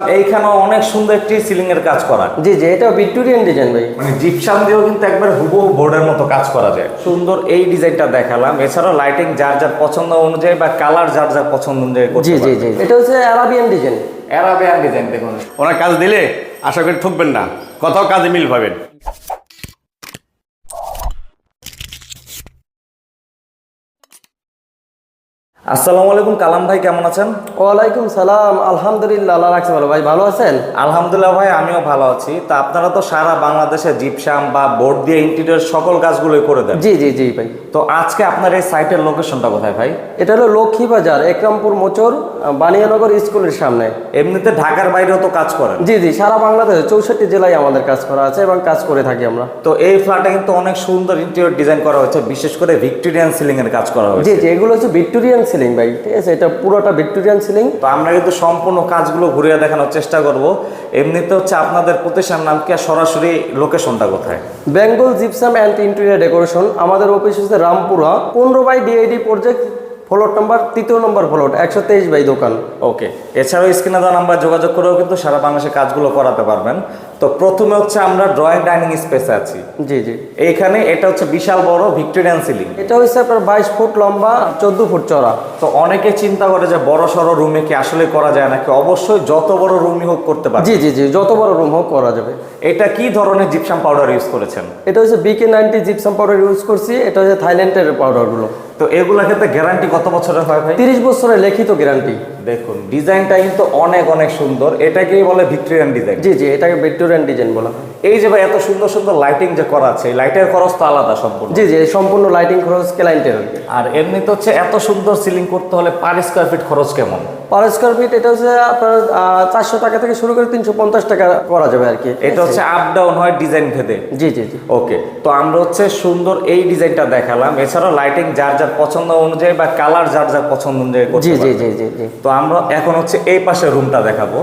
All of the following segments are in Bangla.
এইখানেও অনেক সুন্দর একটি সিলিং এর কাজ করা। জি জি এটা ভিক্টোরিয়ান ডিজাইন ভাই। মানে জিপসাম দিয়েও কিন্তু একবার হুবহু বোর্ডের মতো কাজ করা যায়। সুন্দর এই ডিজাইনটা দেখালাম। এছাড়াও লাইটিং যার যার পছন্দ অনুযায়ী বা কালার যার যার পছন্দ অনুযায়ী করতে জি জি জি এটা হচ্ছে আরাবিয়ান ডিজাইন অ্যারাবিয়ান ডিজাইন দেখুন। ওনার কাজ দিলে আশা করি ঠকবেন না। কোথাও কাজে মিল পাবেন। আসসালামু আলাইকুম কালাম ভাই কেমন আছেন? ওয়ালাইকুম সালাম আলহামদুলিল্লাহ আল্লাহ রাখছে ভালো। ভাই ভালো আছেন? আলহামদুলিল্লাহ ভাই আমিও ভালো আছি। তা আপনারা তো সারা বাংলাদেশে জিপসাম বা বোর্ড দিয়ে ইন্টিরিয়র সকল কাজগুলোই করে দেন। জি জি জি ভাই। তো আজকে আপনার এই সাইটের লোকেশনটা কোথায় ভাই? এটা হলো লক্ষ্মী বাজার একরামপুর মোচর বানিয়ানগর স্কুলের সামনে। এমনিতে ঢাকার বাইরেও তো কাজ করেন। জি জি সারা বাংলাদেশে চৌষট্টি জেলায় আমাদের কাজ করা আছে এবং কাজ করে থাকি আমরা। তো এই ফ্ল্যাটে কিন্তু অনেক সুন্দর ইন্টেরিয়র ডিজাইন করা হয়েছে বিশেষ করে ভিক্টোরিয়ান সিলিং এর কাজ করা হয়েছে। জি জি এগুলো হচ্ছে ভিক্টোরিয়ান সিলিং ভাই। ঠিক আছে এটা পুরোটা ভিক্টোরিয়ান সিলিং তো আমরা কিন্তু সম্পূর্ণ কাজগুলো ঘুরিয়ে দেখানোর চেষ্টা করব। এমনিতে হচ্ছে আপনাদের প্রতিষ্ঠান নাম কি আর সরাসরি লোকেশনটা কোথায়? Bengal gypsum and interior decoration আমাদের অফিস হচ্ছে রামপুরা পনেরো by DID project floor number তৃতীয় নম্বর ফ্লোর একশো তেইশ বাই দোকান। ওকে এছাড়াও স্ক্রিনে দেওয়া নাম্বার যোগাযোগ করেও কিন্তু সারা বাংলাদেশে কাজগুলো করাতে পারবেন। তো প্রথমে হচ্ছে আমরা ড্রয়িং ডাইনিং স্পেসে আছি। জি জি। এইখানে এটা হচ্ছে বিশাল বড় ভিক্টোরিয়ান সিলিং এটা হচ্ছে আপনার বাইশ ফুট লম্বা চোদ্দ ফুট চড়া তো অনেকে চিন্তা করে যে বড় সড়ো রুমে কি আসলে করা যায় নাকি? অবশ্যই যত বড় রুমই হোক করতে পারে জি জি জি যত বড় রুম হোক করা যাবে। এটা কি ধরনের জিপসাম পাউডার ইউজ করেছেন? এটা হচ্ছে BK ninety gypsum powder use করছি এটা হচ্ছে থাইল্যান্ডের পাউডারগুলো তো এগুলোর ক্ষেত্রে গ্যারান্টি কত বছরের হয় ভাই? তিরিশ বছরের লিখিত গ্যারান্টি দেখুন ডিজাইনটা কিন্তু অনেক অনেক সুন্দর। এটাকেই বলে ভিক্টোরিয়ান ডিজাইন জি জি এটাকে ভিক্টোরিয়ান ডিজাইন বলা। হয় এই যে ভাই এত সুন্দর সুন্দর লাইটিং যে করা আছে লাইটের খরচ তো আলাদা সম্পূর্ণ। জি জি সম্পূর্ণ লাইটিং খরচ ক্লায়েন্টের আর এমনিতে হচ্ছে এত সুন্দর সিলিং করতে হলে পার স্কোয়ার ফিট খরচ কেমন? পার স্কোয়ার ফিট এটা হচ্ছে আপনার চারশো টাকা থেকে শুরু করে তিনশো পঞ্চাশ টাকা করা যাবে আর কি। এটা হচ্ছে আপ ডাউন হয় ডিজাইন ভেদে। জি জি জি। ওকে তো আমরা হচ্ছে সুন্দর এই ডিজাইনটা দেখালাম। এছাড়াও লাইটিং যার যার পছন্দ অনুযায়ী বা কালার যার যার পছন্দ অনুযায়ী জি জি জি জি তো আমরা এখন হচ্ছে এই পাশে রুমটা দেখাবো।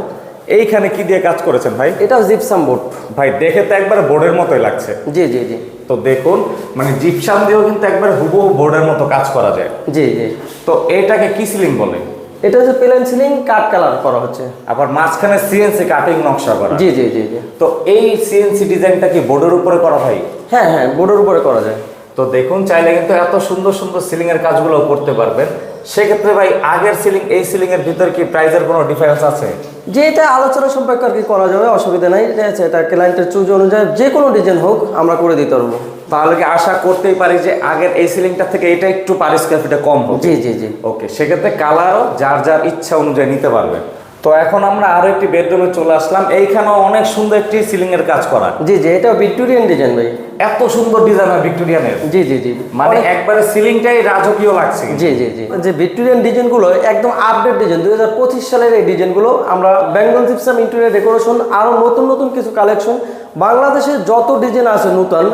এইখানে কি দিয়ে কাজ করেছেন ভাই? এটাও জিপসাম বোর্ড ভাই দেখে তো একবার বোর্ডের মতোই লাগছে। জি জি জি। তো দেখুন মানে জিপসাম দিয়েও কিন্তু একবার হুবহু বোর্ডের মতো কাজ করা যায়। জি জি। তো এটাকে কি সিলিং বলে? এটা হচ্ছে প্লেন সিলিং কাট কালার করা হচ্ছে। আবার মাঝখানে সিএনসি কাটিং নকশা করা। জি জি জি জি। তো এই সিএনসি ডিজাইনটা কি বোর্ডের উপরে করা ভাই? হ্যাঁ হ্যাঁ বোর্ডের উপরে করা যায়। তো দেখুন চাইলে কিন্তু এত সুন্দর সুন্দর সিলিং এর কাজগুলো করতে পারবেন। সেক্ষেত্রে ভাই আগের সিলিং এই সিলিং এর ভিতর কি প্রাইজের কোনো ডিফারেন্স আছে? যে এটা আলোচনা সম্পর্কে আর কি করা যাবে অসুবিধা নাই। ঠিক আছে এটা ক্লায়েন্টের চুজ অনুযায়ী যে কোনো ডিজাইন হোক আমরা করে দিতে পারব। তাহলে কি আশা করতেই পারি যে আগের এই সিলিংটা থেকে এটা একটু পার স্কোয়ার ফিটে কম হবে জি জি জি। ওকে সেক্ষেত্রে কালারও যার যার ইচ্ছা অনুযায়ী নিতে পারবে। তো এখন আমরা আরও একটি বেডরুমে চলে আসলাম। এইখানেও অনেক সুন্দর একটি সিলিং এর কাজ করা। জি জি এটা ভিক্টোরিয়ান ডিজাইন ভাই। এত সুন্দর ডিজাইন হয় ভিক্টোরিয়ানের। জি জি জি। মানে একবারে সিলিংটাই রাজকীয় লাগছে। জি জি জি। যে ভিক্টোরিয়ান ডিজাইনগুলো একদম আপডেট ডিজাইন দুই হাজার পঁচিশ সালের এই ডিজাইনগুলো আমরা বেঙ্গল জিপসাম ইন্টেরিয়ার ডেকোরেশন আরও নতুন নতুন কিছু কালেকশন বাংলাদেশের যত ডিজাইন আছে নতুন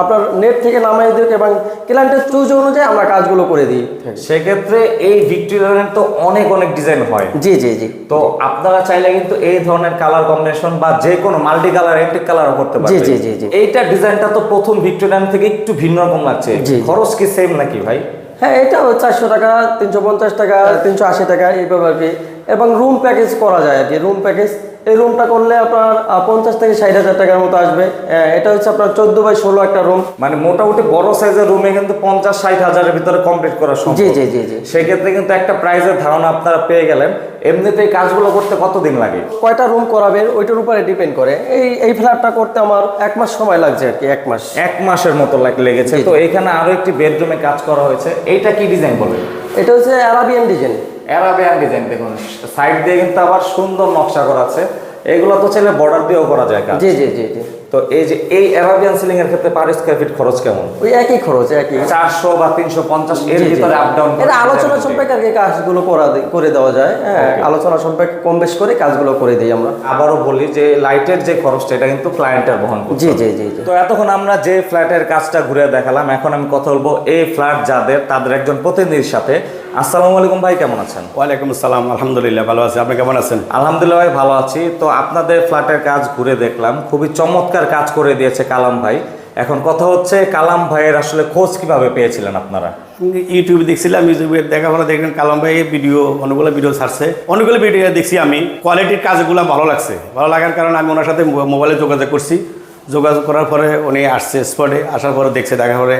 আপনার নেট থেকে নামাই দিক এবং ক্লায়েন্টের চুজ অনুযায়ী আমরা কাজগুলো করে দিই। সেক্ষেত্রে এই ভিক্টোরিয়ানের তো অনেক অনেক ডিজাইন হয়। জি জি জি। তো আপনারা চাইলে কিন্তু এই ধরনের কালার কম্বিনেশন বা যে কোনো মাল্টি কালার এন্টিক কালারও করতে পারবেন। জি, জি, জি। এইটা ডিজাইনটা তো প্রথম ভিক্টোরিয়ান থেকে একটু ভিন্ন রকম লাগছে। খরচ কি সেম নাকি ভাই? হ্যাঁ এটা চারশো টাকা তিনশো পঞ্চাশ টাকা তিনশো আশি টাকা এইভাবে আর কি। এবং রুম প্যাকেজ করা যায় আর কি রুম প্যাকেজ এই রুমটা করলে আপনার পঞ্চাশ থেকে ষাট হাজার টাকার মতো আসবে। এটা হচ্ছে আপনার চোদ্দ বাই ষোলো একটা রুম মানে মোটামুটি বড় সাইজের রুমে কিন্তু পঞ্চাশ ষাট হাজারের ভিতরে কমপ্লিট করা সম্ভব। জি জি জি জি। সেক্ষেত্রে কিন্তু একটা প্রাইজের ধারণা আপনারা পেয়ে গেলেন। এমনিতে এই কাজগুলো করতে কতদিন লাগে? কয়টা রুম করাবেন ওইটার উপরে ডিপেন্ড করে। এই এই ফ্ল্যাটটা করতে আমার এক মাস সময় লাগছে আর কি এক মাস। এক মাসের মতো লাগ- লেগেছে। তো এখানে আরও একটি বেডরুমে কাজ করা হয়েছে। এইটা কি ডিজাইন বলে এটা হচ্ছে অ্যারাবিয়ান ডিজাইন অ্যারাবিয়ান ডিজাইন দেখুন সাইড দিয়ে কিন্তু আবার সুন্দর নকশা করা আছে। এগুলো তো চাইলে বর্ডার দিয়েও করা যায় কাজ। জি জি জি জি। তো এই যে এই অ্যারাবিয়ান সিলিং এর ক্ষেত্রে পার স্কোয়ার ফিট খরচ কেমন? ওই একই খরচ একই। চারশো বা তিনশো পঞ্চাশ এর জি, জি। ভিতরে আপ ডাউন এটা আলোচনা সম্পর্কে আর কাজগুলো করা করে দেওয়া যায়। হ্যাঁ আলোচনা সম্পর্কে কম বেশ করে কাজগুলো করে দিই আমরা। আবারও বলি যে লাইটের যে খরচটা এটা কিন্তু ক্লায়েন্টের বহন করছে জি জি জি তো এতক্ষণ আমরা যে ফ্ল্যাটের কাজটা ঘুরে দেখালাম এখন আমি কথা বলব এই ফ্ল্যাট যাদের তাদের একজন প্রতিনিধির সাথে আসসালামু আলাইকুম ভাই কেমন আছেন? ওয়ালাইকুম আসসালাম আলহামদুলিল্লাহ ভালো আছি। আপনি কেমন আছেন? আলহামদুলিল্লাহ ভাই ভালো আছি। তো আপনাদের ফ্ল্যাটের কাজ ঘুরে দেখলাম। খুবই চমৎকার কাজ করে দিয়েছে কালাম ভাই। এখন কথা হচ্ছে কালাম ভাইয়ের আসলে খোঁজ কীভাবে পেয়েছিলেন আপনারা? ইউটিউবে দেখছিলাম ইউটিউবে দেখা পরে দেখলেন কালাম ভাই ভিডিও অনেকগুলো ভিডিও ছাড়ছে। অনেকগুলো ভিডিও দেখছি আমি। কোয়ালিটির কাজগুলো ভালো লাগছে। ভালো লাগার কারণে আমি ওনার সাথে মোবাইলে যোগাযোগ করছি। যোগাযোগ করার পরে উনি আসছে স্পটে আসার পরে দেখছে দেখা পরে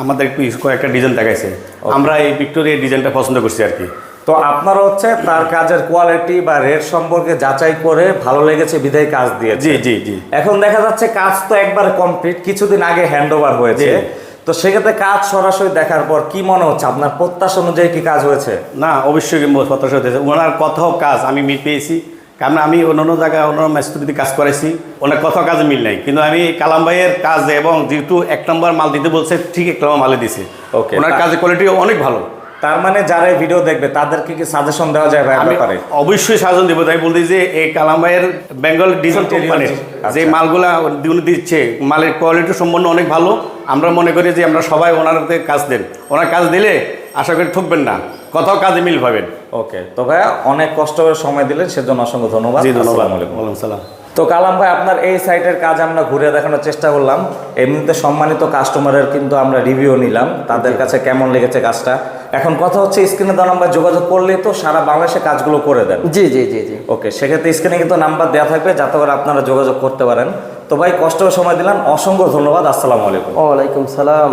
আমাদের একটু কয়েকটা ডিজাইন দেখাইছে। আমরা এই ভিক্টোরিয়া ডিজাইনটা পছন্দ করছি আর কি। তো আপনারা হচ্ছে তার কাজের কোয়ালিটি বা রেট সম্পর্কে যাচাই করে ভালো লেগেছে বিদায় কাজ দিয়ে জি জি জি। এখন দেখা যাচ্ছে কাজ তো একবার কমপ্লিট কিছুদিন আগে হ্যান্ড ওভার হয়েছে তো সেক্ষেত্রে কাজ সরাসরি দেখার পর কি মনে হচ্ছে? আপনার প্রত্যাশা অনুযায়ী কি কাজ হয়েছে? না অবশ্যই প্রত্যাশা হতেছে ওনার কথাও কাজ আমি মিল পেয়েছি। কারণ আমি অন্যান্য জায়গায় অন্য মিস্ত্রিতে কাজ করেছি অনেক কথাও কাজে মিল নাই। কিন্তু আমি কালাম ভাইয়ের কাজ এবং যেহেতু এক নম্বর মাল দিতে বলছে ঠিক এক নম্বর মালে দিছে। Okay. ওনার কাজের কোয়ালিটি অনেক ভালো। তার মানে যারা ভিডিও দেখবে তাদেরকে কি সাজেশন দেওয়া যায় ভাই আমি ব্যাপারে? অবশ্যই সাজেশন দেবো। তাই বলতে যে এই কালাম ভাইয়ের বেঙ্গল ডিজেল Interior কোম্পানির আচ্ছা। যে মালগুলা উনি দিচ্ছে মালের কোয়ালিটি সম্পন্ন অনেক ভালো। আমরা মনে করি যে আমরা সবাই ওনার কাজ দেন। ওনার কাজ দিলে আশা করি ঠকবেন না। কথাও কাজে মিল পাবেন। ওকে তো ভাইয়া অনেক কষ্ট করে সময় দিলেন সেজন্য অসংখ্য ধন্যবাদ। জি ধন্যবাদ। আসসালামু আলাইকুম। সালাম তো কালাম ভাই আপনার এই সাইটের কাজ আমরা ঘুরে দেখানোর চেষ্টা করলাম। এমনিতে সম্মানিত কাস্টমারের কিন্তু আমরা রিভিউ নিলাম। তাদের কাছে কেমন লেগেছে কাজটা? এখন কথা হচ্ছে স্ক্রিনে দেওয়া নাম্বার যোগাযোগ করলেই তো সারা বাংলাদেশে কাজগুলো করে দেন। জি জি জি জি। ওকে সেক্ষেত্রে স্ক্রিনে কিন্তু নাম্বার দেওয়া থাকবে যাতে করে আপনারা যোগাযোগ করতে পারেন। তো ভাই কষ্ট সময় দিলাম। অসংখ্য ধন্যবাদ। আসসালামু আলাইকুম। ওয়ালাইকুম সালাম।